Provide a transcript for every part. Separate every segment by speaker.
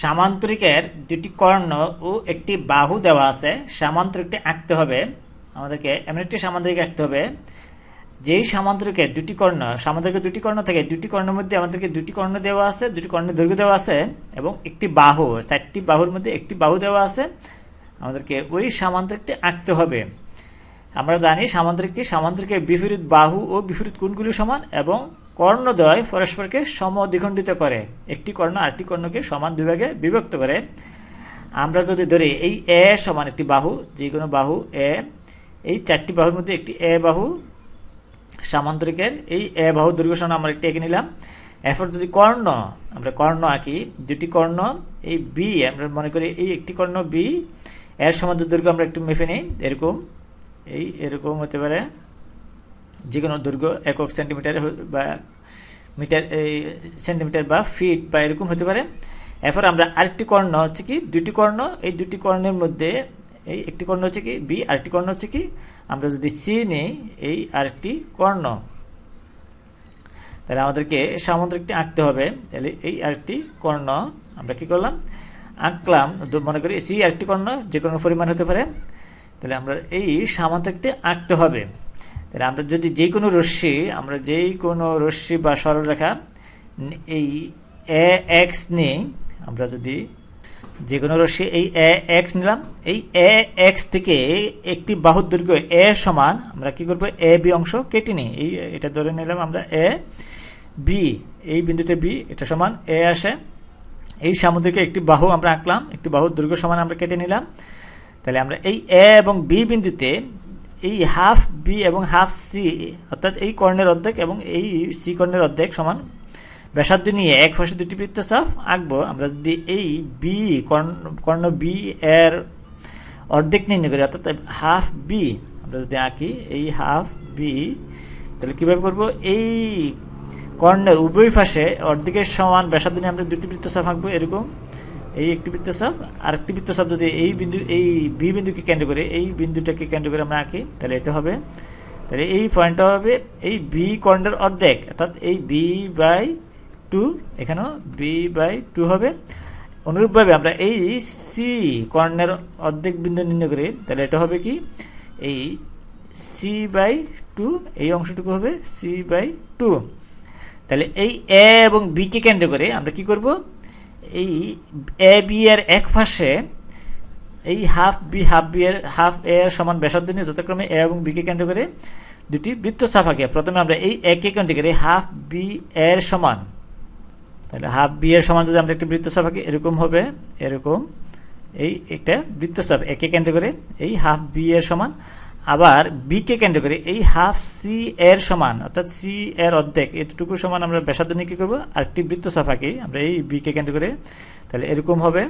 Speaker 1: সামান্তরিকের দুটি কর্ণ ও একটি বাহু দেওয়া আছে। সামান্তরিকটি আঁকতে হবে। আমাদেরকে এমন একটি সামান্তরিক আঁকতে হবে। যেই সামান্তরিকের দুটি কর্ণ, সামান্তরিকের দুটি কর্ণ থেকে দুটি কর্ণের মধ্যে আমাদেরকে দুটি কর্ণ দেওয়া আছে, দুটি কর্ণের দৈর্ঘ্য দেওয়া আছে এবং একটি বাহু, চারটি বাহুর মধ্যে একটি বাহু দেওয়া আছে। আমাদেরকে ওই সামান্তরিকটি আঁকতে হবে। আমরা জানি সামান্তরিকটি সামান্তরিকের বিপরীত বাহু ও বিপরীত কোণগুলি সমান এবং কর্ণদ্বয় পরস্পরকে সম সমদ্বিখণ্ডিত করে। একটি কর্ণ আরেকটি কর্ণকে সমান দুই ভাগে বিভক্ত করে। আমরা যদি ধরি, এই এ সমান একটি বাহু যে কোনো বাহু এ, এই চারটি বাহুর মধ্যে একটি এ বাহু, সামান্তরিকের এই এ বাহু দৈর্ঘ্য সমান আমরা একটি এঁকে নিলাম। এরপর যদি কর্ণ, আমরা কর্ণ আঁকি, দুটি কর্ণ, এই বি আমরা মনে করি এই একটি কর্ণ বি এর সমান্তর দৈর্ঘ্য আমরা একটু মেপে নিই, এরকম, এই এরকম হতে পারে। যে কোনো দৈর্ঘ্য একক সেন্টিমিটার বা মিটার সেন্টিমিটার বা ফিট বা এরকম হতে পারে। এরপর আমরা আরেকটি কর্ণ হচ্ছে কি দুটি কর্ণ, এই দুটি কর্ণের মধ্যে, এই একটি কর্ণ হচ্ছে কি বি আরেকটি কর্ণ হচ্ছে কি, আমরা যদি সি নিই, এই আরেকটি কর্ণ, তাহলে আমাদেরকে সামুদ্রিকটি আঁকতে হবে। তাহলে এই আরেকটি কর্ণ, আমরা কি করলাম, আঁকলাম মনে করি সি আরেকটি কর্ণ যে কোনো পরিমাণ হতে পারে। তাহলে আমরা এই সামান্তরিকটি আঁকতে হবে। তাহলে আমরা যদি যে কোনো রশ্মি, আমরা যেই কোনো রশ্মি বা সরলরেখা এই এ এক্স নিই আমরা যদি যে কোনো রশ্মি এই এ এক্স নিলাম, এই এ এক্স থেকে একটি বাহুর দৈর্ঘ্য এ সমান আমরা কি করব? এ বি অংশ কেটে নিই। এই এটা ধরে নিলাম আমরা এ বি, এই বিন্দুতে বি, এটা সমান এ আসে। এই সামুদ্রিকে একটি বাহু আমরা আঁকলাম, একটি বাহুর দৈর্ঘ্য সমান আমরা কেটে নিলাম। তাহলে আমরা এই এ এবং বি বিন্দুতে এই হাফ বি এবং হাফ সি অর্থাৎ এই কর্ণের অর্ধেক এবং এই সি কর্ণের অর্ধেক সমান ব্যাসার্ধ নিয়ে এক ফাঁসে দুটি বৃত্তচাপ আঁকবো। আমরা যদি এই বি কর্ণ কর্ণ বি এর অর্ধেক নির্ণয় করি, অর্থাৎ হাফ বি আমরা যদি আঁকি এই হাফ বি তাহলে কীভাবে করব? এই কর্ণের উভয় পাশে অর্ধেকের সমান ব্যাসার্ধ নিয়ে আমরা দুটি বৃত্তচাপ আঁকবো, এরকম। এই একটি বৃত্তচাপ আর একটি বৃত্তচাপ যদি এই বিন্দু, এই বি বিন্দুকে কেন্দ্র করে, এই বিন্দুটাকে কেন্দ্র করে আমরা আঁকি, তাহলে এটা হবে, তাহলে এই পয়েন্টটা হবে এই বি কর্ণের অর্ধেক, অর্থাৎ এই বি বাই টু এখানেও বি বাই টু হবে। অনুরূপভাবে আমরা এই সি কর্ণের অর্ধেক বিন্দু নির্ণয় করি, তাহলে এটা হবে কি? এই সি বাই টু এই অংশটুকু হবে সি বাই টু তাহলে এই এ এবং বিকে কেন্দ্র করে আমরা কি করব? এই এ বি এর এক পাশে এই হাফ বি হাফ বি এর হাফ এ এর সমান ব্যাসার্ধ নিয়ে যথাক্রমে এ এবং বিকে কেন্দ্র করে দুটি বৃত্ত চাপাকে প্রথমে আমরা এই একে কেন্দ্র করে হাফ বি এর সমান। তাহলে হাফ বি এর সমান যদি আমরা একটি বৃত্ত চাপাকে এরকম হবে, এরকম। এই একটা বৃত্ত বৃত্তচাপ একে কেন্দ্র করে এই হাফ বি এর সমান। আবার বিকে কেন্দ্র করে এই হাফ সি এর সমান, অর্থাৎ সি এর অর্ধেক, এতটুকু সমান আমরা ব্যাসার্ধ নিয়ে কী করব? আরেকটি বৃত্তচাপ আঁকি আমরা এই বিকে কেন্দ্র করে, তাহলে এরকম হবে,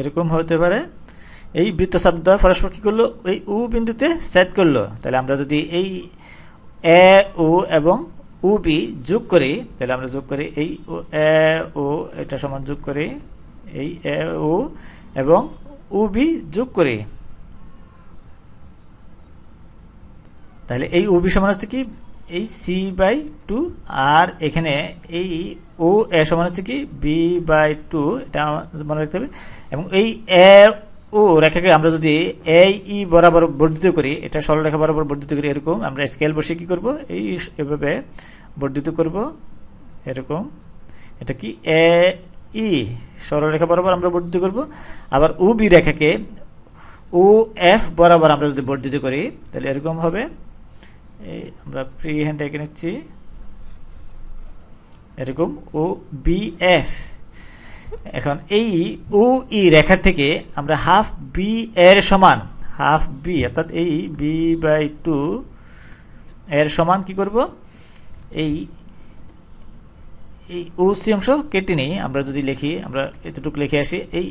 Speaker 1: এরকম হতে পারে। এই বৃত্তচাপ দ্বয় পরস্পর কী করল? এই উ বিন্দুতে সেট করল। তাহলে আমরা যদি এই এ ও এবং উ বি যোগ করি, তাহলে আমরা যোগ করি এই এ ও এটা সমান যোগ করি এই এ ও এবং উ বি যোগ করি। তাহলে এই ও বি সমান হচ্ছে কি? এই সি বাই টু আর এখানে এই ও এ সমান হচ্ছে কি? বি বাই টু এটা মনে রাখতে হবে। এবং এই এ ও রেখাকে আমরা যদি এ ই বরাবর বর্ধিত করি, এটা সরলরেখা বরাবর বর্ধিত করি, এরকম, আমরা স্কেল বসিয়ে কী করব? এই এভাবে বর্ধিত করব, এরকম। এটা কি? এ ই সরলরেখা বরাবর আমরা বর্ধিত করব। আবার ও বি রেখাকে ও এফ বরাবর আমরা যদি বর্ধিত করি, তাহলে এরকম হবে। এই আমরা ফ্রি হ্যান্ড এঁকে নিচ্ছি এরকম ও বি এফ এখন এই ও ই রেখার থেকে আমরা হাফ বি এর সমান হাফ বি অর্থাৎ এই বি বাই টু এর সমান কি করব? এই এই ও সি অংশ কেটে নিই। আমরা যদি লিখি, আমরা এতটুকু লিখে আসি। এই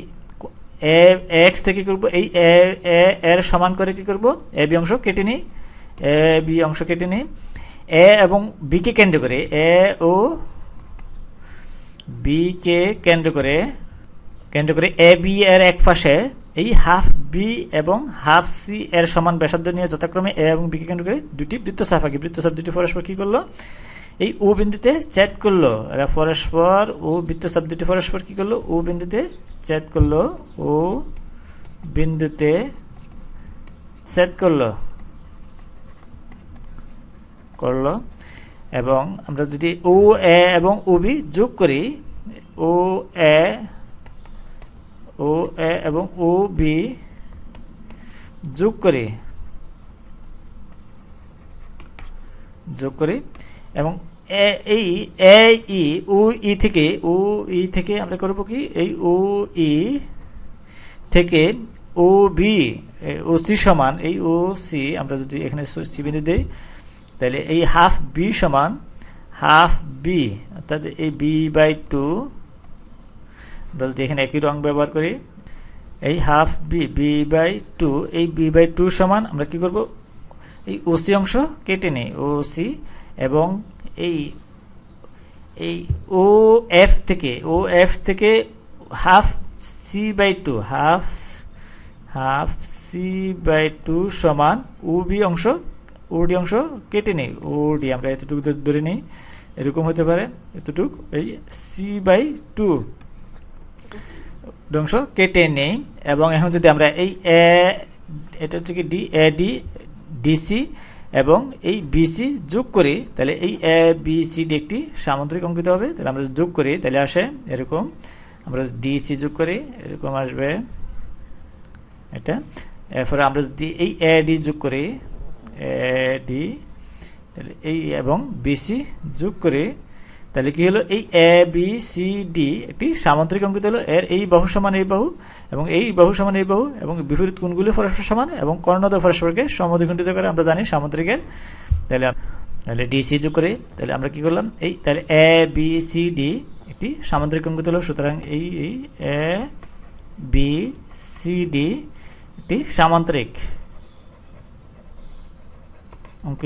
Speaker 1: এক্স থেকে করব? এই এ এর সমান করে কি করব? এ বি অংশ কেটে নিই। এ, বি অংশ কেটে নিই। এ এবং বিকে কেন্দ্র করে। এ ও বি কে কেন্দ্র করে কেন্দ্র করে এ, বি এর এক পাশে এই হাফ বি এবং হাফ সি এর সমান ব্যাসার্ধ নিয়ে যথাক্রমে এ এবং বি কে কেন্দ্র করে দুটি বৃত্তচাপ আঁকি বৃত্তচাপ দুটি পরস্পর কি করল? এই ও বিন্দুতে চ্যাট করল। এরা পরস্পর ও বৃত্ত শব্দটি পরস্পর কি করল? ও বিন্দুতে চ্যাট করল। ও বিন্দুতে ছেদ করল। করল। এবং আমরা যদি ও এ এবং ও বি যোগ করি ও এ ও এ এবং ও বি যোগ করি যোগ করি, এবং এই, এ, ই ও ই থেকে ও ই থেকে আমরা করব কি? এই ও ই থেকে ও, বি ও, সি সমান, এই ও, সি আমরা যদি এখানে সি বিন্দু দিই তাহলে এই হাফ বি সমান হাফ বি অর্থাৎ এই বি বাই টু যদি এখানে একই রং ব্যবহার করি, এই half B B by two এই বি বাই টু সমান আমরা কি করব? এই ওসি অংশ কেটে নিই ও সি এবং এই এই ও এফ থেকে ও এফ থেকে half C by two half half C by two সমান ও বি অংশ ওডি অংশ কেটে নিই। ওডি আমরা এতটুকু ধরে নিই। এরকম হতে পারে। এতটুক। এই সি বাই টু অংশ কেটে নেই। এবং এখন যদি আমরা এই এ এটা হচ্ছে কি ডি এ ডি ডিসি এবং এই বিসি যোগ করি, তাহলে এই এ বি সি ডি একটি সামুদ্রিক অঙ্কিত হবে। তাহলে আমরা যোগ করি, তাহলে আসে এরকম। আমরা ডিসি যোগ করি, এরকম আসবে। এটা। এরপরে আমরা যদি এই এ ডি যোগ করি এ, ডি, তাহলে এই এবং বিসি যোগ করি, তাহলে কি হলো? এই এ, বি, সি, ডি একটি সামান্তরিক অঙ্কিত হলো। এর এই বাহু সমান এই বাহু এবং এই বাহু সমান এই বাহু এবং বিপরীত কোণগুলি পরস্পর সমান এবং কর্ণদ পরস্পরকে সমদ্বিখণ্ডিত করে আমরা জানি সামান্তরিকের। তাহলে তাহলে ডিসি যোগ করে, তাহলে আমরা কি করলাম? এই, তাহলে এ, বি, সি, ডি একটি সামান্তরিক অঙ্কিত হলো। সুতরাং এই এই এ, বি, সি, ডি একটি সামান্তরিক। অঙ্কিত